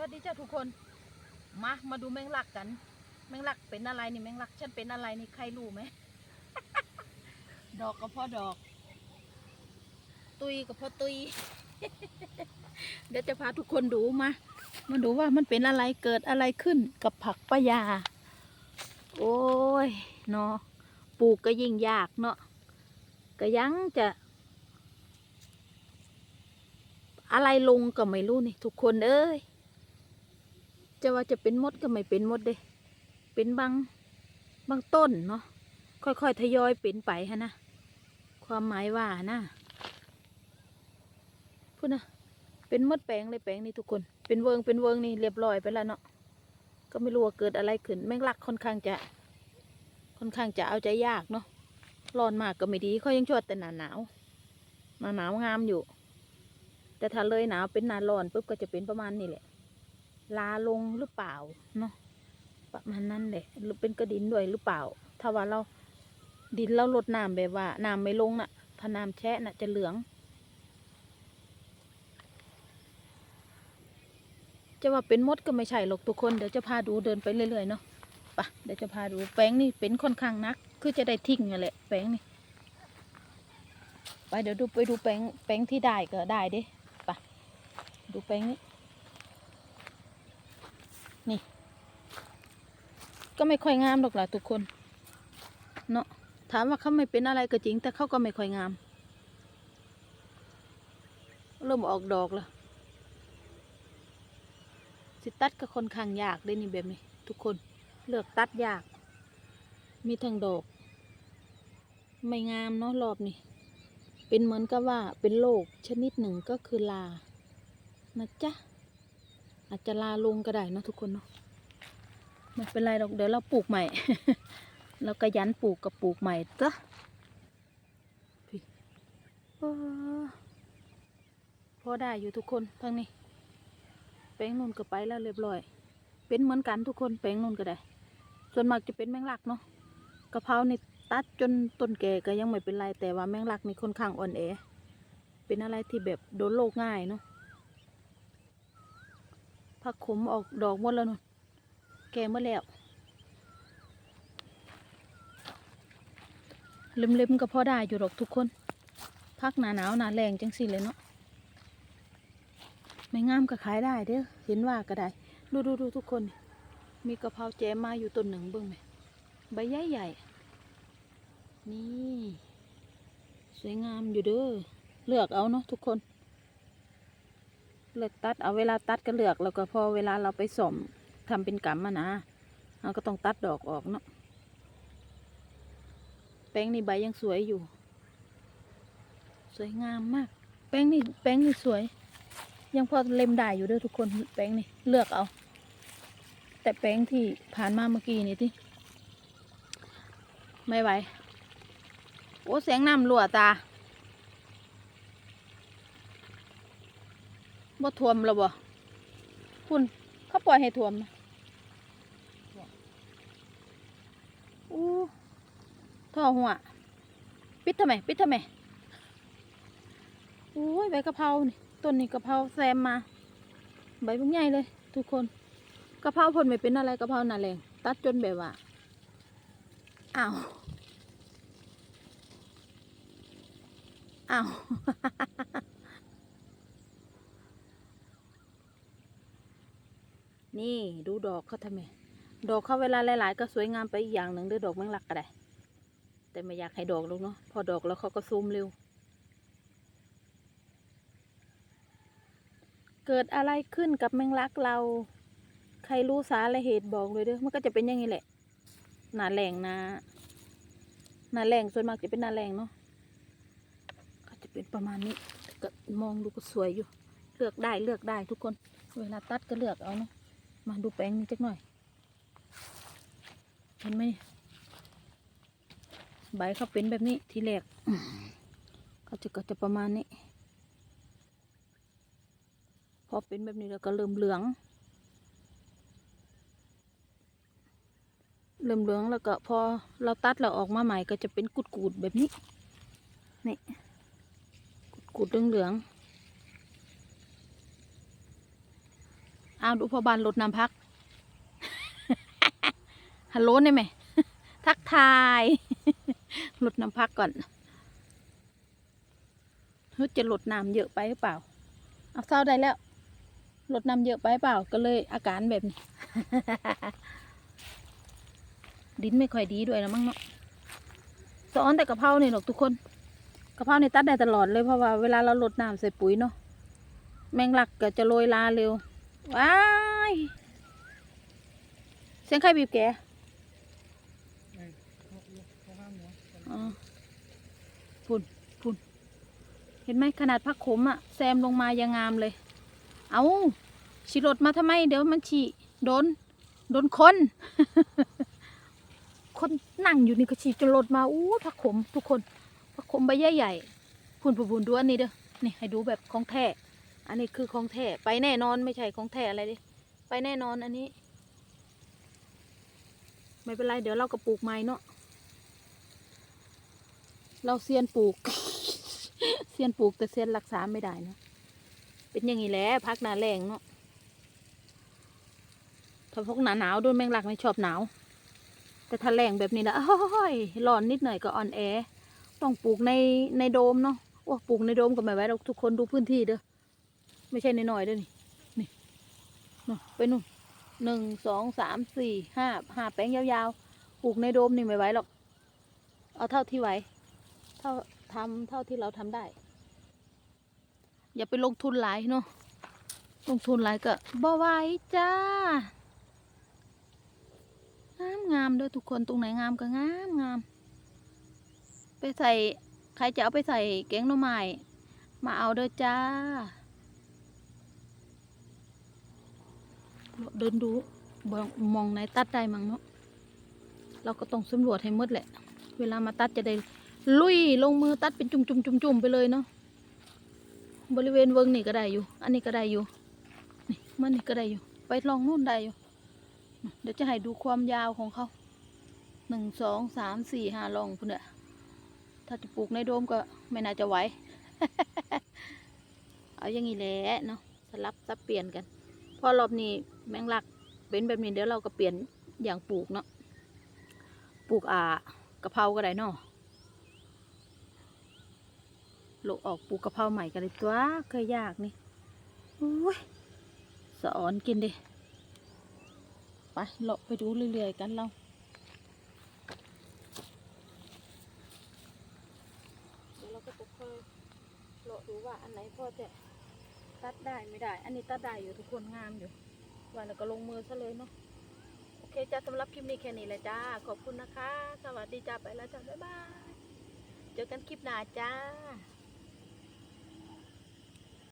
วัสดีเจ้าทุกคน มา มาดูแมงลักกัน แมงลักเป็นอะไรนี่แมงลักฉันเป็นอะไรนี่ใครรู้ไหม ดอกก็พอดอก ตุยก็พอตุย เดี๋ยวจะพาทุกคนดูมา มาดูว่ามันเป็นอะไรเกิดอะไรขึ้นกับผักปะยา โอ้ยเนาะปลูกก็ยิ่งยากเนาะก็ยังจะ อะไรลงก็ไม่รู้นี่ ทุกคนเอ้ย จะว่าจะเป็นมดก็ไม่เป็นมดเด้ เป็นบางบางต้นเนาะ ค่อยๆทยอยเป็นไปฮะนะ ความหมายว่านะพูดนะ เป็นมดแปลงเลยแปลงนี่ทุกคน เป็นเวิงเป็นเวิงนี่เรียบร้อยไปแล้วเนาะ ก็ไม่รู้ว่าเกิดอะไรขึ้น แมงลักค่อนข้างจะ ค่อนข้างจะเอาใจยากเนาะ ร้อนมากก็ไม่ดีเขายังชอบแต่หนาหนาวหนาหนาวงามอยู่ แต่ถ้าเลยหนาวเป็นหนาร้อนปุ๊บก็จะเป็นประมาณนี้แหละ ลาลงหรือเปล่าเนาะประมาณนั้นแหละหรือเป็นกระดินด้วยหรือเปล่า ถ้าว่าเราดินเราลดน้ำแบบว่าน้ำไม่ลงน่ะ ถ้าน้ำแช่น่ะจะเหลือง จะว่าเป็นมดก็ไม่ใช่หรอกทุกคนเดี๋ยวจะพาดูเดินไปเรื่อยๆเนาะไปะเดี๋ยวจะพาดูแป้งนี่เป็นค่อนข้างนัก คือจะได้ทิ้งนั่นแหละแป้งนี่ไปเดี๋ยวดูไปดูแป้งแป้งที่ได้ก็ได้เด้ไปดูแป้งนี้ นี่ ก็ไม่ค่อยงามหรอกล่ะทุกคน เนาะถามว่าเขาไม่เป็นอะไรก็จริง แต่เขาก็ไม่ค่อยงาม เริ่มออกดอกแล้วสิตัดก็ค่อนข้างยากเลยนี่แบบนี้ ทุกคนเลือกตัดยาก มีทั้งดอก ไม่งามเนาะรอบนี้เป็นเหมือนกับว่าเป็นโรคชนิดหนึ่งก็คือลานะจ๊ะ อาจจะลาลงก็ได้เนาะทุกคนเนาะไม่เป็นไรหรอกเดี๋ยวเราปลูกใหม่เราก็ยันปลูกกับปลูกใหม่จ้ะพี่เออได้อยู่ทุกคนทางนี้ แป้งนุ่นก็ไปแล้วเรียบร้อย เป็นเหมือนกันทุกคนแป้งนุ่นก็ได้ ส่วนมากจะเป็นแมงลักเนาะกระเพรานี่ตัดจนต้นแก่ก็ยังไม่เป็นไรแต่ว่าแมงลักนี่ค่อนข้างอ่อนแอ เป็นอะไรที่แบบโดนโรคง่ายเนาะ ผักขมออกดอกหมดแล้วนู่นแก่หมดแล้วเล็มๆก็พอได้อยู่หรอกทุกคน พักหนาหนาวหนาแรงจังสิเลยเนาะไม่งามก็ขายได้เด้อเห็นว่าก็ได้ ดูดูดูทุกคน มีกระเพราแจมมาอยู่ต้นหนึ่งเบิ่งไหมใบใหญ่ใหญ่นี่ สวยงามอยู่เด้อเลือกเอาเนาะทุกคน เลือกตัดเอาเวลาตัดก็เลือกแล้วก็พอเวลาเราไปสมทำเป็นกำมะนะเราก็ต้องตัดดอกออกเนาะแป้งนี่ใบยังสวยอยู่ สวยงามมาก แป้งนี่แป้งนี่สวย ยังพอเล็มได้อยู่ด้อทุกคนแป้งนี่เลือกเอา แต่แป้งที่ผ่านมาเมื่อกี้นี่ที่ไม่ไหวโอ้เสียงน้ำรั่วตา บ่ท่วมแล้วบ่คุณเขาปล่อยให้ท่วมนอู้ท่อหัว ปิดทำไม ปิดทำไมโอ้ยใบกะเพรานี่ต้นนี้กะเพราแซมมา ใบพวกใหญ่เลย ทุกคนกะเพราผลไม่เป็นอะไรกะเพราหนาแรงตัดจนแบบว่าอ้าวอ้าว นี่ดูดอกเขาทำไม ดอกเขาเวลาหลาย ๆ ก็สวยงามไปอีกอย่างหนึ่งด้วยดอกแมงลักก็ได้ แต่ไม่อยากให้ดอกลูกเนาะ พอดอกแล้วเขาก็ซูมเร็ว เกิดอะไรขึ้นกับแมงลักเรา ใครรู้สาเหตุบอกเลยเด้อ มันก็จะเป็นอย่างนี้แหละ หนาแรงนะหนาแรงส่วนมากจะเป็นหนาแรงเนาะก็จะเป็นประมาณนี้ก็มองดูก็สวยอยู่ เลือกได้เลือกได้ทุกคน เวลาตัดก็เลือกเอาเนาะ มาดูแปลงนี้จักหน่อย เห็นไหมนี่ใบเขาเป็นแบบนี้ทีแรกอืมเขาจะก็จะประมาณนี้ พอเป็นแบบนี้แล้วก็เริ่มเหลือง เริ่มเหลืองแล้วก็พอเราตัดเราออกมาใหม่ก็จะเป็นกุดๆแบบนี้ นี่ กุดๆเหลืองๆอ้าวดูพอบานรถน้ำพัก ฮัลโหลนี่ไหม ทักทายรถน้ำพักก่อนเฮ้ยจะลดน้ำเยอะไปหรือเปล่า เอาเศร้าได้แล้วลดน้ำเยอะไปเปล่าก็เลยอาการแบบนี้ ดินไม่ค่อยดีด้วยนะมั้งเนาะสอนแต่กะเพราเนี่ยหรอกทุกคนกะเพราเนี่ยตัดได้ตลอดเลยเพราะว่าเวลาเราลดน้ำใส่ปุ๋ยเนาะแมงลักก็จะโรยลาเร็ว ว้ายเสียงใครบีบแกอ๋อพุ่นพุ่นเห็นไหมขนาดพักขมอะแซมลงมายังงามเลย เอาฉีรถมาทำไม เดี๋ยวมันฉีโดน โดนคน คนนั่งอยู่นี่ก็ฉีจนรถมา อู้ผักขม ทุกคนผักขมใบใหญ่ๆพุ่นพุ่นดูอันนี้เด้อ นี่ให้ดูแบบของแท้ อันนี้คือของแท้ไปแน่นอนไม่ใช่ของแท้อะไรดิไปแน่นอนอันนี้ ไม่เป็นไรเดี๋ยวเราก็ปลูกใหม่เนาะเราเซียนปลูก เซียนปลูกแต่เซียนรักษาไม่ได้นะเป็นอย่างนี้แหละพักหนาแรงเนาะถ้าพกหนาหนาวๆโดนแมงลักไม่ชอบหนาว แต่ถ้าแรงแบบนี้นะโอ้ยร้อนนิดหน่อยก็อ่อนแอ ต้องปลูกในในโดมเนาะว่าปลูกในโดมก็ไม่ไหวหรอกทุกคนดูพื้นที่เด้อ ไม่ใช่น้อยๆเด้อนี่นี่นไปนู่นหนึ่งสองสามสี่ห้าห้าแปลงยาวๆปลูกในโดมนี่ไม่ไหวหรอก เอาเท่าที่ไหวเท่าทำเท่าที่เราทำได้ อย่าไปลงทุนหลายเนาะลงทุนหลายก็บ่ไหวจ้างามงามเด้อทุกคนตรงไหนงามก็งามงามไปใส่ใครจะเอาไปใส่แกงหน่อไม้มาเอาเด้อจ้า เดินดูมองไหนตัดได้มั้งเนาะเราก็ต้องสำรวจให้หมดแหละ เวลามาตัดจะได้ลุยลงมือตัดเป็นจุ่มจุ่มจุ่มจุ่มๆไปเลยเนาะบริเวณเวิงนี่ก็ได้อยู่ อันนี้ก็ได้อยู่นี่มันนี่ก็ได้อยู่ ไปลองนู่นได้อยู่ เดี๋ยวจะให้ดูความยาวของเขาหนึ่งสองสามสี่ห้าลองพุ่นเนี่ยถ้าจะปลูกในโดมก็ไม่น่าจะไหว เอาอย่างนี้แหละเนาะสลับสับเปลี่ยนกัน พอรอบนี้แมงลักเป็นแบบนี้เดี๋ยวเราก็เปลี่ยนอย่างปลูกเนาะปลูกอ่ากะเพราก็ได้เนาะโลกออกปลูกกะเพราใหม่กันเลยตัวเคยยากนี่โอ้ยสะออนกินดิไปเลาะไปดูเรื่อยๆกันเราเดี๋ยวเราก็จะค่อยเลาะดูว่าอันไหนพอจะ ตัดได้ไม่ได้ อันนี้ตัดได้อยู่ทุกคนงามอยู่วันแล้วก็ลงมือซะเลยเนาะโอเคจ้าสำหรับคลิปนี้แค่นี้แหละจ้า ขอบคุณนะคะ สวัสดีจ้าไปแล้วจ้าบ๊ายบาย เจอกันคลิปหน้าจ้า